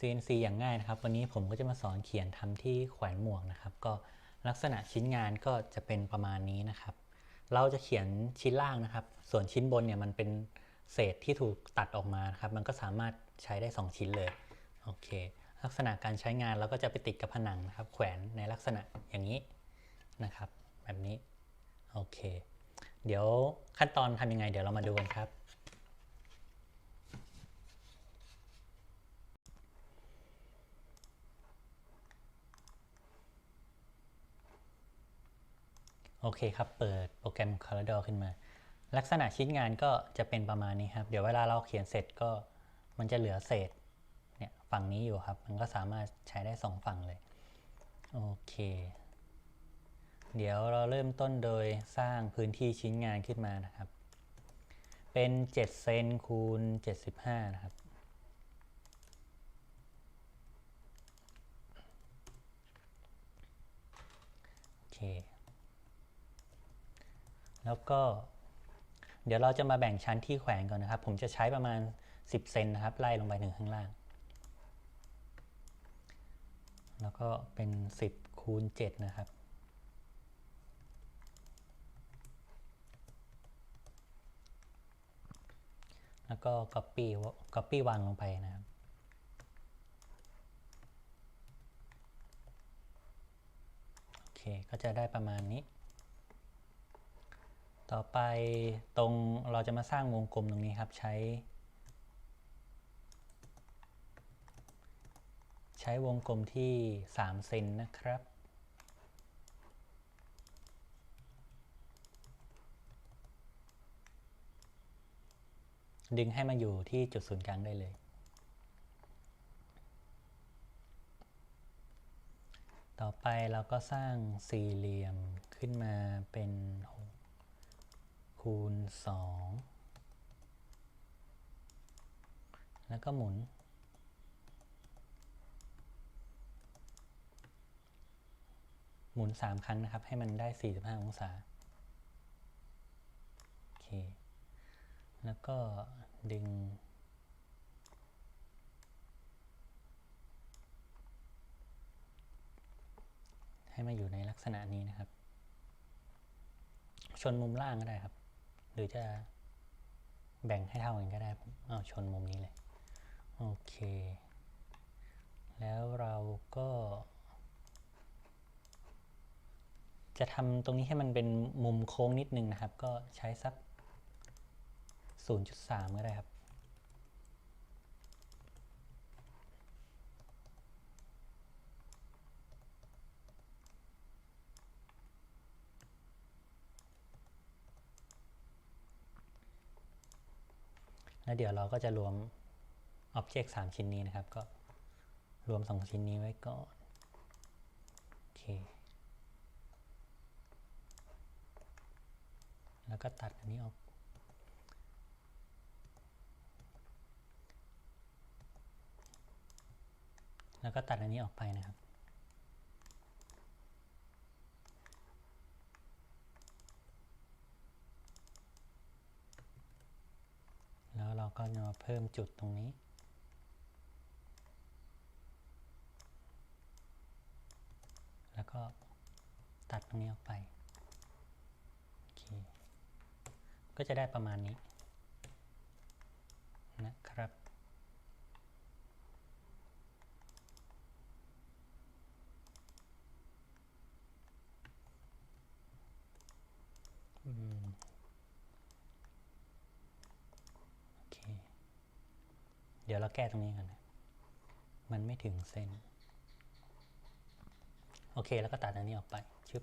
CNC อย่างง่ายนะครับ วันนี้ผมก็จะมาสอนเขียนทำที่แขวนหมวกนะครับ ก็ลักษณะชิ้นงานก็จะเป็นประมาณนี้นะครับ เราจะเขียนชิ้นล่างนะครับ ส่วนชิ้นบนเนี่ยมันเป็นเศษที่ถูกตัดออกมาครับ มันก็สามารถใช้ได้ 2 ชิ้นเลย โอเค ลักษณะการใช้งานเราก็จะไปติดกับผนังนะครับ แขวนในลักษณะอย่างนี้นะครับ แบบนี้ โอเค เดี๋ยวขั้นตอนทำยังไง เดี๋ยวเรามาดูกันครับ โอเคครับ เปิดโปรแกรม Corel ขึ้นมา ลักษณะชิ้นงานก็จะเป็นประมาณนี้ครับ เดี๋ยวเวลาเราเขียนเสร็จก็มันจะเหลือเศษเนี่ยฝั่งนี้อยู่ครับ มันก็สามารถใช้ได้สองฝั่งเลย โอเค เดี๋ยวเราเริ่มต้นโดยสร้างพื้นที่ชิ้นงานขึ้นมานะครับ เป็น7เซนคูณ75 นะครับโอเค แล้วก็เดี๋ยวเราจะมาแบ่งชั้นที่แขวนก่อนนะครับ ผมจะใช้ประมาณ 10 เซนนะครับ ไล่ลงไปถึงข้างล่าง แล้วก็เป็น 10 คูณ 7 นะครับ แล้วก็ copy copy วางลงไปนะครับโอเค ก็จะได้ประมาณนี้ ต่อไปตรงเราจะมาสร้างวงกลมตรงนี้ครับใช้ ใช้วงกลมที่3เซนนะครับ ดึงให้มาอยู่ที่จุดศูนย์กลางได้เลย ต่อไปเราก็สร้างสี่เหลี่ยมขึ้นมาเป็น คูณ 2 แล้วก็หมุน หมุน 3 ครั้งนะครับ ให้มันได้ 45 องศา โอเค แล้วก็ดึงให้มาอยู่ในลักษณะนี้นะครับ ชนมุมล่างก็ได้ครับ รือจะแบ่งให้เท่ากันก็ได้เอาชนมุมนี้เลย โอเค แล้วเราก็ จะทำตรงนี้ให้มันเป็นมุมโค้งนิดนึงนะครับ ก็ใช้สัก 0.3 ก็ได้ครับ แล้วเดี๋ยวเราก็จะรวม Object 3ชิ้นนี้นะครับ ก็รวม2ชิ้นนี้ไว้ก่อนโอเคแล้วก็ตัดอันนี้ออก แล้วก็ตัดอันนี้ออกไปนะครับ แล้วเรา ก็จะมาเพิ่มจุดตรงนี้ แล้วก็ตัดตรงนี้ออกไป โอเค ก็จะได้ประมาณนี้ นะครับ อืม โอเค เดี๋ยวเราแก้ตรงนี้กันมันไม่ถึงเซนโอเค แล้วก็ตัดอันนี้ออกไปชึบ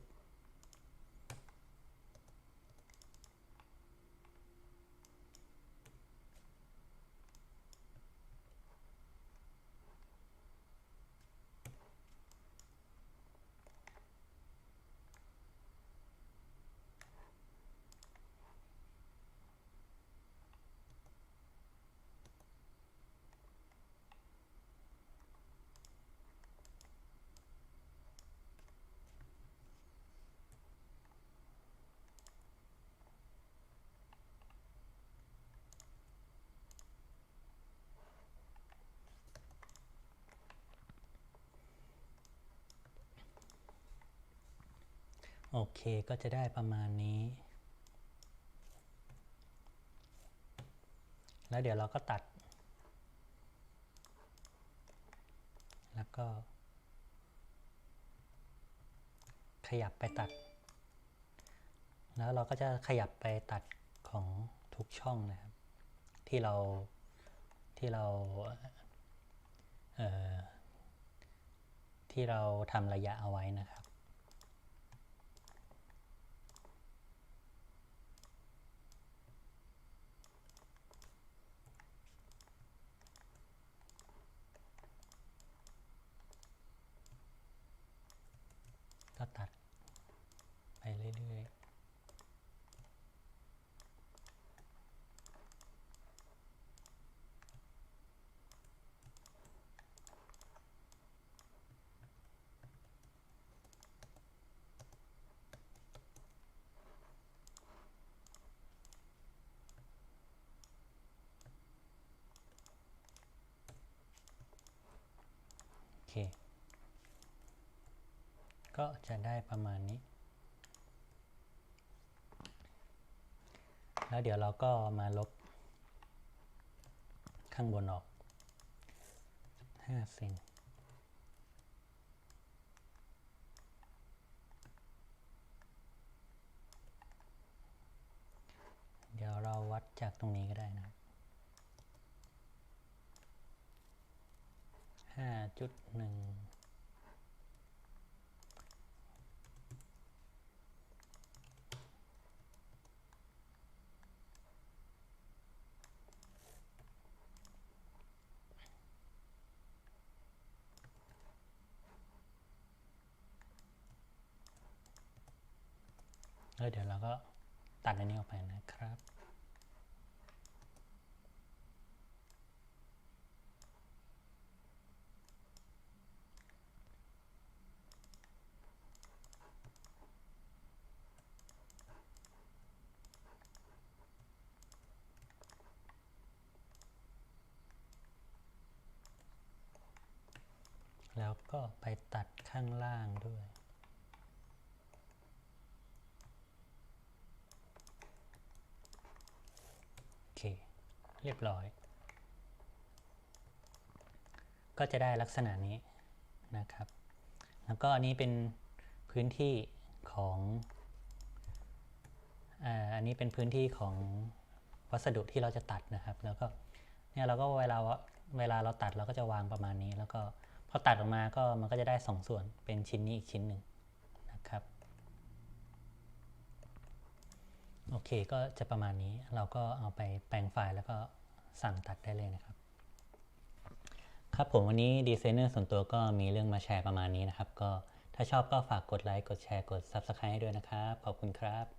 โอเคก็จะได้ประมาณนี้ แล้วเดี๋ยวเราก็ตัด แล้วก็ ขยับไปตัด แล้วเราก็จะขยับไปตัดของทุกช่องนะครับ ที่เราที่เราเอ่อที่เราทำระยะเอาไว้นะครับ ก็ตัดไปเรื่อยๆ โอเค ก็จะได้ประมาณนี้ แล้วเดี๋ยวเราก็มาลบ ข้างบนออก5เซนเดี๋ยวเราวัดจากตรงนี้ก็ได้นะครับ ห้าจุดหนึ่งแล้วเดี๋ยวเราก็ตัดอันนี้ออกไปนะครับ แล้วก็ไปตัดข้างล่างด้วย โอเค เรียบร้อย ก็จะได้ลักษณะนี้นะครับ แล้วก็อันนี้เป็นพื้นที่ของอันนี้เป็นพื้นที่ของวัสดุที่เราจะตัดนะครับ แล้วก็เนี่ยเราก็เวลาเวลาเราตัดเราก็จะวางประมาณนี้ แล้วก็ พอตัดออกมาก็มันก็จะได้สองส่วนเป็นชิ้นนี้อีกชิ้นหนึ่งนะครับโอเคก็จะประมาณนี้เราก็เอาไปแปลงไฟล์แล้วก็สั่งตัดได้เลยนะครับ ครับผมวันนี้ดีไซเนอร์ส่วนตัวก็มีเรื่องมาแชร์ประมาณนี้นะครับ ก็ถ้าชอบก็ฝากกดไลค์กดแชร์กด Subscribe ให้ด้วยนะครับ ขอบคุณครับ